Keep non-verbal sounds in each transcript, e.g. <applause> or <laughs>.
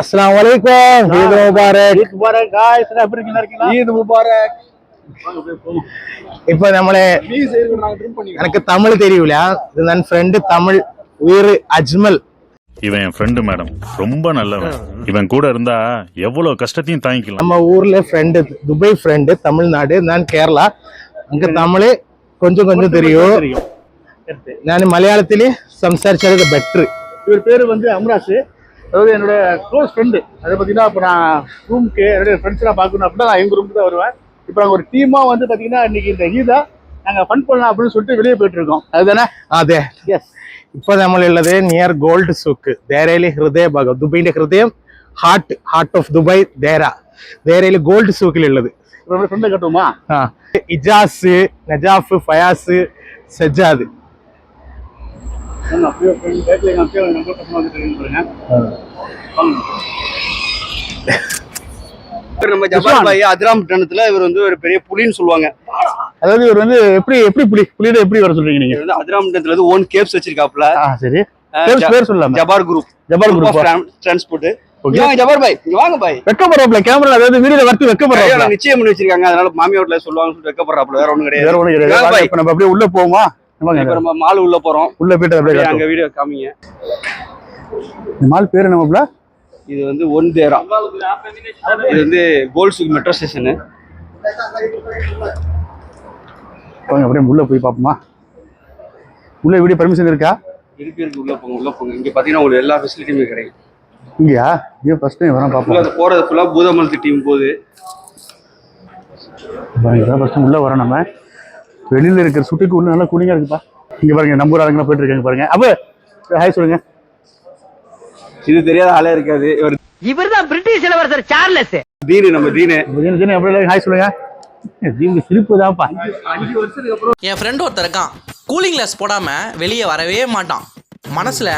அஸ்ஸலாமு அலைக்கும் ஈத் முபாரக் ஈத் முபாரக் காய்ஸ் எப்படி இருக்கீங்க ஈத் முபாரக் இப்ப நம்மளே எனக்கு தமிழ் தெரியல இது நன் ஃப்ரெண்டு தமிழ் உயிர் அஜ்மல். இவன் என் ஃப்ரெண்டு மேடம் ரொம்ப நல்லவன். இவன் கூட இருந்தா எவ்வளவு கஷ்டத்தையும் தாங்கிக்கலாம். நம்ம ஊர்ல ஃப்ரெண்டு துபாய் ஃப்ரெண்டு தமிழ்நாடு நான் கேரளா. இங்க தமிழ் கொஞ்சம் கொஞ்சம் தெரியும் தெரியும் Correct. நான் மலையாளத்திலே சம்சாரிச்சது பெட்ரு இவர் பேரு வந்து அம்ராஸ் அதாவது என்னோட க்ளோஸ் ஃப்ரெண்டு அதை பார்த்தீங்கன்னா இப்போ நான் ரூமுக்கு என்னுடைய ஃப்ரெண்ட்ஸ்லாம் பார்க்கணும் அப்படின்னா நான் எங்கள் ரூமுக்கு தான் வருவேன் இப்போ நாங்கள் ஒரு டீமாக வந்து பார்த்தீங்கன்னா இன்னைக்கு இந்த ஈதா நாங்கள் ஃபன் பண்ணலாம் அப்படின்னு சொல்லிட்டு வெளியே போயிட்டு இருக்கோம் அதுதானே അതെ எஸ் ഇപ്പൊ നമ്മളുള്ളത് നിയർ ഗോൾഡ് സൂക്ക് ദേരയിലെ ഹൃദയഭാഗം ദുബൈന്റെ ഹൃദയം heart heart of Dubai Deira ദേരയിലെ gold സൂക്കിലുള്ളത് இப்போ நம்ம ஃப்ரெண்டை கட்டுவோமா? இஜாஸ் நஜாஃபு ஃபயாஸு செஜாது நம்ம ஜபால் பாய் இவர் வந்து ஒரு பெரிய புலின்னு சொல்லுவாங்க. அதாவது இவர் வந்து எப்படி எப்படி புலி புலியோட எப்படி வர சொல்றீங்க நீங்க? வந்து அதிராம் ஓன் கேப்ஸ் வச்சிருக்காப்ல சரி. சொல்லலாம் Jabbar group. Jabbar group transport Jabbar Bhai. வாங்க பாய். வெக்கப்படுறாப்ல கேமரா அதாவது வீடியோல வரத்து வெக்கப்படுறாப்ல. நிச்சயம் பண்ணி வச்சிருக்காங்க. அதனால மாமி வீட்டுல சொல்லுவாங்க சொல்லிட்டு வைக்கப்படுறாப்ல. வேற ஒண்ணும் வேற கிடையாது. ஒண்ணும். இப்ப நம்ம அப்படியே உள்ள போவோமா? நம்ம மால் உள்ள போறோம். உள்ள போயிட்டு அப்படியே அங்க. வீடியோ காமிங்க. இந்த மால் பேர் என்னமாப்ல இது வந்து ஒன் தேரா. இது வந்து கோல்ஸ் மெட்ரோ ஸ்டேஷனு வாங்க அப்படியே உள்ள போய் பாப்போமா? உள்ள வீடியோ பர்மிஷன் இருக்கா? இருக்கு இருக்கு. உள்ள போங்க உள்ள போங்க. இங்க பாத்தீங்கன்னா உங்களுக்கு எல்லா ஃபெசிலிட்டியுமே கிடைக்கும். இங்கயா? ஐயோ ஃபர்ஸ்ட் டைம் வரேன் பாப்போம். அது போறது ஃபுல்லா பூதமல்தி டீம் போகுது. பாருங்க ஃபர்ஸ்ட் உள்ள வரோம் நம்ம. வெளியில இருக்கிற சுட்டிக்கு உள்ள நல்லா கூலிங்கா இருக்குப்பா. இங்க பாருங்க நம்ம ஊர் போயிட்டு இருக்காங்க பாருங்க. அப்ப ஹாய் சொல்லுங்க. இது தெரியாத ஆளே இருக்காது. இவர் இவர்தான் பிரிட்டிஷ் இளவரசர் சார்லஸ். தீனு நம்ம தீனு. தினம் தினம் எப்படி ஹாய் சொல்லுங்க. தீவுக்கு சிரிப்பு தான்ப்பா. என் ஃப்ரெண்ட் ஒருத்தன் இருக்கான். கூலிங் கிளாஸ் போடாம வெளியே வரவே மாட்டான். மனசுல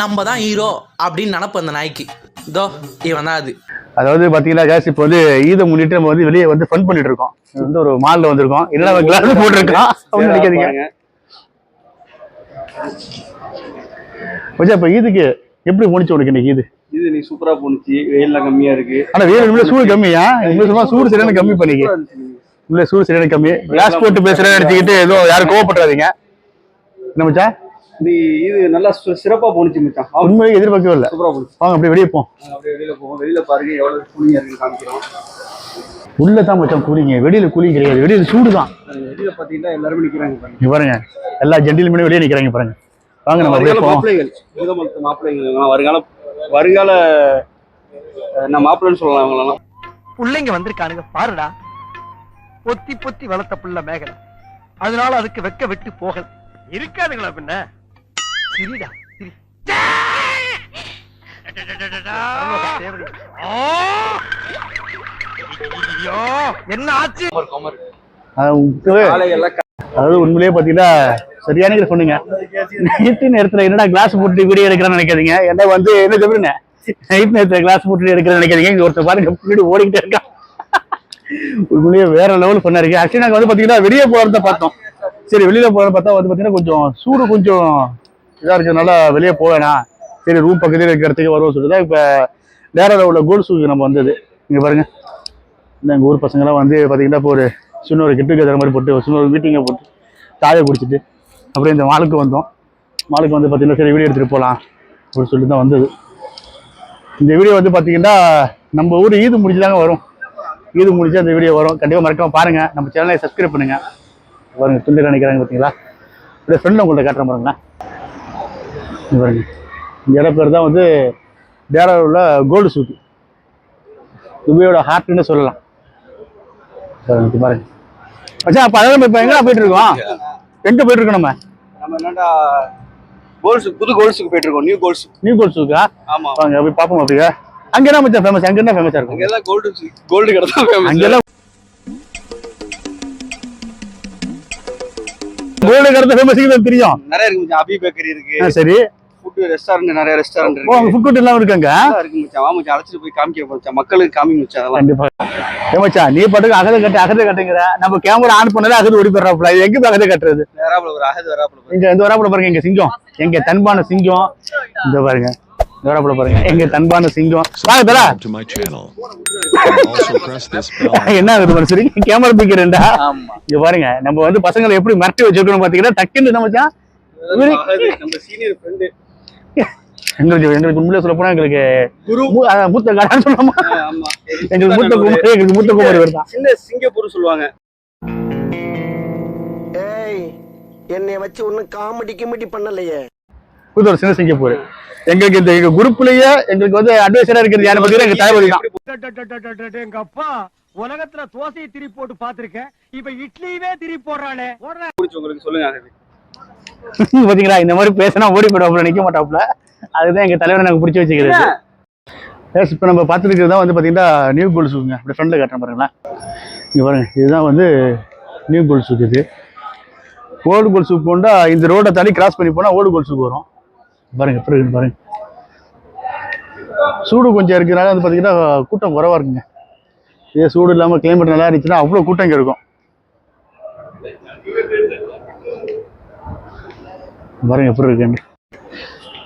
நம்ம தான் ஹீரோ அப்படின்னு நினப்பு அந்த நாய்க்கு. இதோ இவன் தான் அது. அதாவது பாத்தீங்கன்னா கேஸ் இப்போ வந்து ஈதை முன்னிட்டு நம்ம வந்து வெளியே வந்து ஃபன் பண்ணிட்டு இருக்கோம். வந்து ஒரு மால்ல வந்திருக்கோம். என்ன கிளாஸ் போட்டுருக்கோம் அப்படின்னு நினைக்காதீங்க. மச்சா இப்ப ஈதுக்கு எப்படி முடிச்சு உனக்கு இன்னைக்கு ஈது? இது நீ சூப்பரா போனுச்சு வெயில்லாம் கம்மியா இருக்கு. ஆனா வேறு உண்மையில சூடு கம்மியா? உண்மையில சொன்னா சூடு சரியான கம்மி பண்ணிக்க. உள்ள சூடு சரியான கம்மி. கிளாஸ் போட்டு பேசுறேன்னு எடுத்துக்கிட்டு ஏதோ யாரும் கோவப்படாதீங்க என்ன மச்சா இது நல்லா சு- சிறப்பா போனுச்சு மச்சான். உண்மையிலே எதிர்பார்க்கவே இல்லை. சூப்பரா போனுச்சு வாங்க அப்படியே வெளியே நாங்க அப்படியே வெளியில போவோம். வெளியில பாருங்க எவ்வளவு கூலிங்கா இருக்குன்னு காமிக்கிறோம். உள்ள தான் மச்சான் கூலிங்க. வெளியில கூலிங் கிடையாது. வெளியில சூடு தான் வெளியில பாத்தீங்கன்னா எல்லாருமே நிக்கிறாங்க பாருங்க. இங்க பாருங்க. எல்லா ஜென்டில்மேனும் வெளியே நிக்கிறாங்க பாருங்க. வாங்க நம்ம அப்படியே போவோம். மாப்பிள்ளைகள். பூதமலத்து மாப்பிள்ளைகள். வருங்கால வருங்கால நான் மாப்பிள்ளைன்னு சொல்லலாம் அவங்களெல்லாம். புள்ளைங்க வந்திருக்கானுங்க பாருடா. பொத்தி பொத்தி வளர்த்த புள்ள மேகலை. அதனால அதுக்கு வெக்க விட்டு போகல. இருக்காதுங்களா பின்ன? சிரிடா என்ன ஆச்சு? அது அதாவது உண்மையிலேயே பாத்தீங்கன்னா சரியான இதை சொன்னீங்க. நைட்டு நேரத்துல என்னடா கிளாஸ் போட்டு வீடியோ எடுக்கிறேன்னு நினைக்காதீங்க. என்ன வந்து என்ன சொல்லுங்க நைட் நேரத்துல கிளாஸ் போட்டு எடுக்கிறேன்னு நினைக்காதீங்க. இங்க ஒருத்தர் பாருங்க பின்னாடி ஓடிக்கிட்டே இருக்கான். உண்மையிலேயே வேற லெவல் பண்ணாரு ஆக்சுவலி நாங்க வந்து பாத்தீங்கன்னா வெளியே போறத பார்த்தோம். சரி வெளியில போறத பார்த்தா வந்து பாத்தீங்கன்னா கொஞ்சம் சூடு கொஞ்சம் இதாக இருக்கிறதுனால வெளியே போவேண்ணா சரி ரூம் பக்கத்தில் இருக்கிற இடத்துக்கு வருவோம் சொல்லிட்டு இப்ப நேரில் உள்ள கோல் சூக்கு நம்ம வந்தது. இங்கே பாருங்கள் இந்த எங்கள் ஊர் பசங்களாம் வந்து பார்த்தீங்கன்னா இப்போ ஒரு சின்ன ஒரு கெட்டு கதை மாதிரி போட்டு ஒரு சின்ன ஒரு மீட்டிங்கை போட்டு சாயை குடிச்சிட்டு அப்புறம் இந்த மாலுக்கு வந்தோம். மாலுக்கு வந்து பார்த்திங்கன்னா சரி வீடியோ எடுத்துகிட்டு போகலாம் அப்படின்னு சொல்லிட்டு தான் வந்தது. இந்த வீடியோ வந்து பார்த்தீங்கன்னா நம்ம ஊர் ஈது முடிச்சுதாங்க வரும். ஈது முடிஞ்சால் அந்த வீடியோ வரும். கண்டிப்பாக மறக்காமல் பாருங்கள் நம்ம சேனலை சப்ஸ்கிரைப் பண்ணுங்கள் பாருங்கள் துண்டு நினைக்கிறாங்க பார்த்தீங்களா அப்படியே ஃப்ரெண்டில் உங்கள்கிட்ட காட்டுறேன் பாருங்களேன். பாருங்க இந்த இடம் பேர் தான் வந்து டேராவில் உள்ள கோல்டு சூக்கு துபாயோட ஹார்ட்னு சொல்லலாம் பாருங்க, மச்சான் அப்ப அதான் இப்ப எங்க போயிட்டு இருக்கோம் எங்க போயிட்டு இருக்கோம் நம்ம? நம்ம என்னடா கோல்ஸ் புது கோல்ஸுக்கு போயிட்டு இருக்கோம் நியூ கோல்ஸ் நியூ கோல்ட் சூக்கா ஆமா. வாங்க போய் பாப்போம் அப்படியே. அங்க என்ன மச்சான் ஃபேமஸ் அங்க என்ன ஃபேமஸா இருக்கும்? அங்கெல்லாம் கோல்டு கோல்டு கடை தான் famous. அங்கெல்லாம் கோல்டு கடத்த ஃபேமஸ் தெரியும். நிறைய இருக்கு. அபி பேக்கரி இருக்கு. சரி. ஃபுட் ரெஸ்டாரண்ட் நிறைய ரெஸ்டாரண்ட் இருக்கு. ஃபுட் கோர்ட் எல்லாம் இருக்காங்க இருக்கு மச்சான். வா மச்சான் அழைச்சிட்டு போய் காமிக்க மச்சான். மக்களுக்கு காமி மச்சான் அதெல்லாம். கண்டிப்பா. ஏ மச்சான் நீ பாட்டுக்கு அகதை கட்டு அகதை கட்டுங்கிற. நம்ம கேமரா ஆன் பண்ணாலே அகது ஓடி போடுறாப்புல இது எங்க அகதை கட்டுறது? வேறாப்புல ஒரு அகது வேறாப்புல இங்க இந்த வராப்புல பாருங்க எங்க சிங்கம். எங்க தன்பான சிங்கம். இந்த பாருங்க. இந்த வராப்புல பாருங்க எங்க தன்பான சிங்கம். வாங்க தரா <laughs> என்ன ஆகுது மனுஷரி கேமரா பிக்கிறேன்டா. ஆமா. இங்க பாருங்க நம்ம வந்து பசங்களை எப்படி மிரட்டி வச்சிருக்கணும் பாத்தீங்கன்னா டக்குன்னு என்ன மச்சான்? எங்களுக்கு எங்களுக்கு உண்மையிலே சொல்ல போனா எங்களுக்கு மூத்த சொல்லாமா ஆமா. எங்களுக்கு மூத்த குமாரி எங்களுக்கு மூத்த குமாரி வருதான் சின்ன சிங்கப்பூர் சொல்லுவாங்க. ஏய் என்னை வச்சு ஒன்னும் காமெடி கிமெடி பண்ணலையே. புது சின்ன சிங்கப்பூர். எங்களுக்கு இந்த எங்க குரூப்லயே எங்களுக்கு வந்து அட்வைசரா இருக்கிறது யாரை பாத்தீங்கன்னா எங்க தளபதி தான். எங்க அப்பா உலகத்துல தோசையை திரி போட்டு பாத்திருக்கேன் இப்ப இட்லியவே திரி போடுறானே. உங்களுக்கு சொல்லுங்க <laughs> பாத்தீங்களா இந்த மாதிரி பேசினா ஓடி போயிடுவாப்புல நிக்க மாட்டாப்புல. அதுதான் எங்க தலைவரை நாங்க பிடிச்சி வச்சுக்கிறது. எஸ் இப்போ நம்ம பார்த்துருக்கிறது தான் வந்து பார்த்தீங்கன்னா நியூ கோல்ட் சூக்குங்க அப்படி ஃப்ரெண்டில் காட்டுறேன் பாருங்களேன். இங்கே பாருங்க இதுதான் வந்து நியூ கோல்ட் சூக் இது. ஓல்டு கோல்ட் சூக் போண்டா இந்த ரோடை தாண்டி கிராஸ் பண்ணி போனால் ஓல்டு கோல்ட் சூக் வரும். பாருங்க எப்படி பாருங்க. சூடு கொஞ்சம் இருக்கிறனால வந்து பார்த்தீங்கன்னா கூட்டம் குறவா இருக்குங்க. இதே சூடு இல்லாமல் கிளைமேட் நல்லா இருந்துச்சுன்னா அவ்வளோ கூட்டம் இங்கே இருக்கும். பாருங்க எப்படி இருக்குன்னு.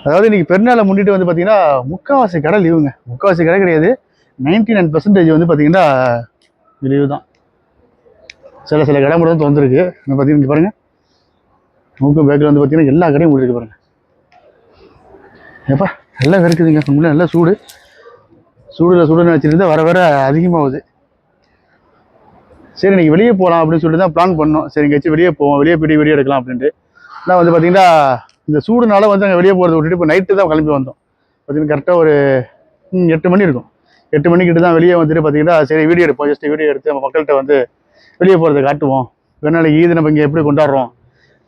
அதாவது இன்னைக்கு பெருநாளை முன்னிட்டு வந்து பார்த்தீங்கன்னா முக்கால்வாசி கடை லீவுங்க முக்கால்வாசி கடை கிடையாது. நைன்டி நைன் பர்சன்டேஜ் வந்து பார்த்தீங்கன்னா லீவு தான். சில சில கடை மட்டும் தான் திறந்துருக்கு பார்த்தீங்கன்னா பாருங்கள் மூக்கு பேக்கில் வந்து பார்த்தீங்கன்னா எல்லா கடையும் முடிருக்கு பாருங்க. எப்பா நல்லா இருக்குதுங்க உண்மையில நல்லா சூடு. சூடில் சூடுன்னு வச்சுருந்தா வர வர அதிகமாகுது. சரி இன்றைக்கி வெளியே போகலாம் அப்படின்னு சொல்லிட்டு தான் பிளான் பண்ணோம். சரி எங்கேயாச்சும் வெளியே போவோம். வெளியே போயிட்டு வீடியோ எடுக்கலாம் அப்படின்ட்டு. ஆனால் வந்து பார்த்தீங்கன்னா இந்த சூடுனால வந்து அங்கே வெளியே போகிறத விட்டுட்டு இப்போ நைட்டு தான் கிளம்பி வந்தோம். பார்த்தீங்கன்னா கரெக்டாக ஒரு ம், எட்டு மணி இருக்கும். எட்டு மணிக்கிட்ட தான் வெளியே வந்துட்டு பார்த்தீங்கன்னா சரி வீடியோ எடுப்போம். ஜஸ்ட் வீடியோ எடுத்து நம்ம மக்கள்கிட்ட வந்து வெளியே போகிறத காட்டுவோம். வேணாலும் ஈது நம்ம இங்கே எப்படி கொண்டாடுறோம்?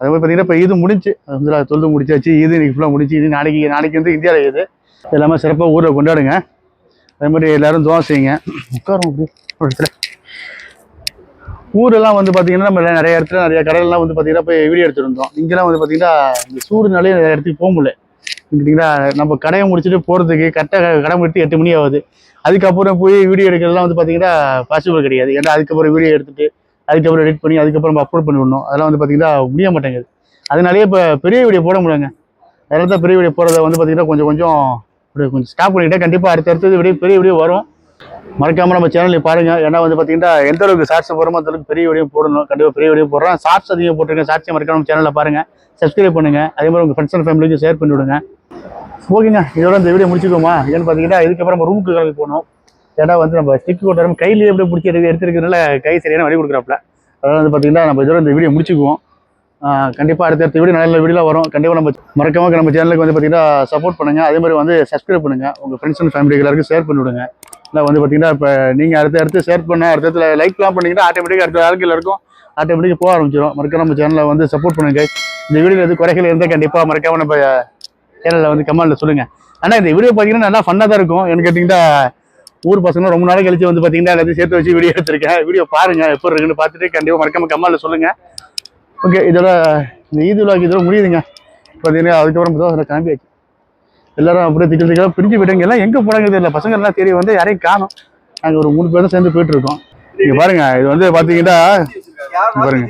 அது மாதிரி பார்த்தீங்கன்னா இப்போ ஈது முடிஞ்சு வந்து தொழுது முடிச்சாச்சு ஈது இன்னைக்கு ஃபுல்லாக முடிச்சு இது நாளைக்கு நாளைக்கு வந்து இந்தியாவில் ஈது எல்லாமே சிறப்பாக ஊரில் கொண்டாடுங்க. அதே மாதிரி எல்லாரும் துவா செய்யுங்க. உட்காரும் அப்படி ஒரு இடத்துல ஊரெல்லாம் வந்து பார்த்தீங்கன்னா நம்ம நிறைய இடத்துல நிறைய கடையெல்லாம் வந்து பார்த்தீங்கன்னா போய் வீடியோ எடுத்துருந்தோம் இங்கெல்லாம் வந்து பார்த்தீங்கன்னா இந்த சூடுனாலே நிறைய இடத்துக்கு போக முடியல. கேட்டிங்கன்னா நம்ம கடையை முடிச்சுட்டு போகிறதுக்கு கரெக்டாக கடை முடித்து எட்டு மணி ஆகுது. அதுக்கப்புறம் போய் வீடியோ எடுக்கிறதுலாம் வந்து பார்த்தீங்கன்னா பாசிபிள் கிடையாது. ஏன்னா அதுக்கப்புறம் வீடியோ எடுத்துட்டு அதுக்கப்புறம் எடிட் பண்ணி அதுக்கப்புறம் அப்லோட் பண்ணி விடணும் அதெல்லாம் வந்து பார்த்தீங்கன்னா முடிய மாட்டேங்குது. அதனாலேயே இப்போ பெரிய வீடியோ போட முடியாங்க அதனால தான் பெரிய வீடியோ போகிறத வந்து பார்த்தீங்கன்னா கொஞ்சம் கொஞ்சம் இப்படி கொஞ்சம் ஸ்டாப் பண்ணிக்கிட்டே கண்டிப்பாக அடுத்த அடுத்தது வீடியோ பெரிய வீடியோ வரும். மறக்காமல் நம்ம சேனலில் பாருங்கள் ஏன்னா வந்து பார்த்தீங்கன்னா எந்த அளவுக்கு ஷார்ட்ஸ் போகிறோமோ அந்த அளவுக்கு பெரிய வீடியோ போடணும். கண்டிப்பாக பெரிய வீடியோ போடுறோம். ஷார்ட்ஸ் அதிகம் போட்டுருங்க ஷார்ட்ஸை மறக்காம நம்ம சேனலில் பாருங்கள் சப்ஸ்கிரைப் பண்ணுங்கள் அதே மாதிரி உங்கள் ஃப்ரெண்ட்ஸ் அண்ட் ஃபேமிலிக்கு ஷேர் பண்ணிவிடுங்க. ஓகேங்க. இதோட இந்த வீடியோ முடிச்சுக்கோமா? ஏன்னு பார்த்தீங்கன்னா இதுக்கப்புறம் நம்ம ரூமுக்கு கிளம்பி போகணும். ஏன்னா வந்து நம்ம ஸ்டிக் கொண்டாடும் கையில் எப்படி பிடிச்சி எடுத்து எடுத்துருக்கிறதுனால கை சரியான வழி கொடுக்குறாப்புல. அதனால் வந்து பார்த்தீங்கன்னா நம்ம இதோட இந்த வீடியோ முடிச்சுக்குவோம். கண்டிப்பாக அடுத்தடுத்த வீடியோ நல்ல வீடியோலாம் வரும். கண்டிப்பாக நம்ம மறக்காம நம்ம சேனலுக்கு வந்து பார்த்தீங்கன்னா சப்போர்ட் பண்ணுங்கள் அதே மாதிரி வந்து சப்ஸ்கிரைப் பண்ணுங்கள் உங்கள் ஃப்ரெண்ட்ஸ் அண்ட் ஃபேமிலி எல்லாருக்கும் ஷேர் பண்ணி விடுங்க. இல்லை வந்து பார்த்தீங்கன்னா இப்போ நீங்கள் அடுத்து அடுத்து ஷேர் பண்ண அடுத்த லைக்லாம் பண்ணிங்கன்னா ஆட்டோமேட்டிக்காக அடுத்த ஆளுக்கு இருக்கும் ஆட்டோமேட்டிக்காக போக ஆரம்பிச்சிடும் மறக்காம நம்ம சேனலை வந்து சப்போர்ட் பண்ணுங்கள் இந்த வீடியோவில் எது குறைகள் இருந்தால் கண்டிப்பாக மறக்காம நம்ம சேனலில் வந்து கமெண்ட்டில் சொல்லுங்கள் ஆனால் இந்த வீடியோ பார்த்தீங்கன்னா நல்லா ஃபன்னாக தான் இருக்கும். எனக்கு கேட்டிங்கன்னா ஊர் பசங்க ரொம்ப நாள் கழிச்சு வந்து பார்த்தீங்கன்னா எல்லாத்தையும் சேர்த்து வச்சு வீடியோ எடுத்திருக்கேன். வீடியோ பாருங்க எப்போ இருக்குன்னு பார்த்துட்டு கண்டிப்பாக மறக்காம கமெண்ட்டில் சொல்லுங்கள் ஓகே இதோட இந்த ஈது விழாக்கு இதோட முடியுதுங்க. பார்த்தீங்கன்னா அதுக்கப்புறம் தான் கிளம்பியாச்சு எல்லாரும் அப்படியே திக்கு திக்கெல்லாம் பிரிஞ்சு போயிட்டாங்க. எல்லாம் எங்கே போனாங்க தெரியல. பசங்க எல்லாம் தேடி வந்து யாரையும் காணும். நாங்கள் ஒரு மூணு பேர் தான் சேர்ந்து போயிட்டு இருக்கோம். இங்க பாருங்க இது வந்து பார்த்தீங்கன்னா யார் பாருங்க.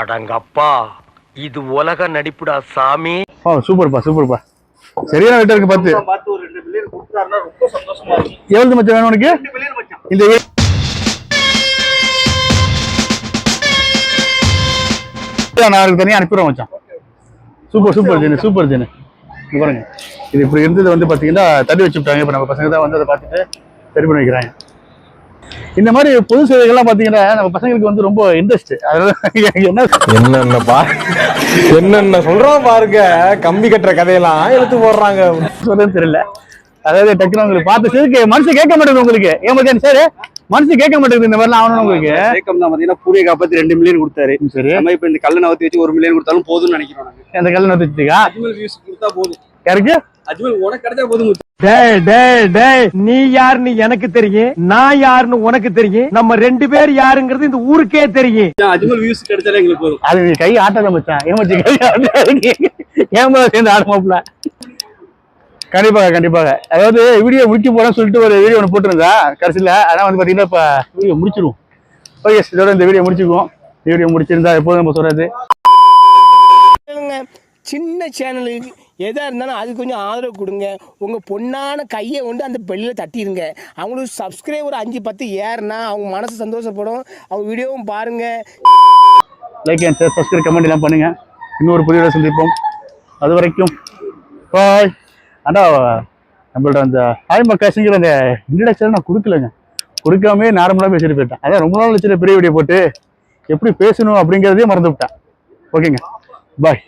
அடங்கப்பா இது உலக நடிப்புடா சாமி. ஓ சூப்பர்ப்பா சூப்பர்ப்பா சரியான வெட்ட இருக்கு இருக்கும். எவ்வளவு மச்சம் வேணும் உனக்கு? இந்த நான் தனியாக மச்சான். Super super Jenu super Jenu. பாருங்க. இது இப்படி இருந்தது வந்து பார்த்தீங்கன்னா தள்ளி வச்சு விட்டாங்க இப்போ நம்ம பசங்க தான் வந்து அதை பார்த்துட்டு சரி பண்ணி வைக்கிறாங்க. இந்த மாதிரி பொது சேவைகள்லாம் பார்த்தீங்கன்னா நம்ம பசங்களுக்கு வந்து ரொம்ப இன்ட்ரெஸ்ட் <laughs> என்ன என்னென்ன பா என்னென்ன சொல்றோம் பாருங்க. கம்பி கட்டுற கதையெல்லாம் எடுத்து போடுறாங்க. சொல்றதுன்னு தெரியல. அதாவது டக்குனு உங்களுக்கு பார்த்து சிறுக்கு மனசு கேட்க மாட்டேங்குது உங்களுக்கு. ஏன் சார் மனசு கேட்க மாட்டேங்குது இந்த மாதிரிலாம் ஆகணும் உங்களுக்கு? சேக்கம் தான் பாத்தீங்கன்னா பூரியை காப்பாத்தி ரெண்டு மில்லியன் கொடுத்தாரு. சரி. நம்ம இப்ப இந்த கல்லை நவத்தி வச்சு ஒரு மில்லியன் கொடுத்தாலும் போதும்னு நினைக்கிறோம் அந்த கல்யாணம் வச்சுக்கா அஜ்மல் வியூஸ் கொடுத்தா போதும். யாருக்கு? நீ யாருன்னு எனக்கு தெரியும் நான் யாருன்னு உனக்கு தெரியும் நம்ம ரெண்டு பேர் யாருங்கிறது இந்த ஊருக்கே தெரியும். அஜ்மல் வியூஸ் கிடைச்சாலே எங்களுக்கு போதும். அது நீ கை ஆட்டாத மச்சான். ஏமாச்சி கை ஆட்டாத ஏமா சேர்ந்து ஆடுமாப்ல கண்டிப்பாக கண்டிப்பாக. அதாவது வீடியோ முடிக்க போறேன்னு சொல்லிட்டு ஒரு வீடியோ ஒன்று போட்டிருந்தா கடைசியில் அதான் வந்து பார்த்தீங்கன்னா இப்போ வீடியோ முடிச்சிருவோம். ஓகே இதோட இந்த வீடியோ முடிச்சுக்குவோம். வீடியோ முடிச்சிருந்தா எப்போதும் நம்ம சொல்றது. சின்ன சேனலுக்கு எதாக இருந்தாலும் அது கொஞ்சம் ஆதரவு கொடுங்க. உங்கள் பொண்ணான கையை கொண்டு அந்த பெல்லில் தட்டிடுங்க அவங்களுக்கு சப்ஸ்கிரைபர் அஞ்சு பத்து ஏறுனா அவங்க மனசு சந்தோஷப்படும். அவங்க வீடியோவும் பாருங்கள் like and share subscribe comment எல்லாம் பண்ணுங்கள் இன்னொரு புதிய சந்திப்போம். அது வரைக்கும் பாய் அண்ணா நம்மளோட அந்த ஹாய் மக்காசிங்கிற அந்த இன்ட்ரடக்ஷன் நான் கொடுக்கலங்க. கொடுக்காமே நார்மலாக பேசிட்டு போயிட்டேன். அதான் ரொம்ப நாள் வச்சுட்டு பெரிய வீடியோ போட்டு எப்படி பேசணும் அப்படிங்கிறதே மறந்து விட்டேன். ஓகேங்க பாய்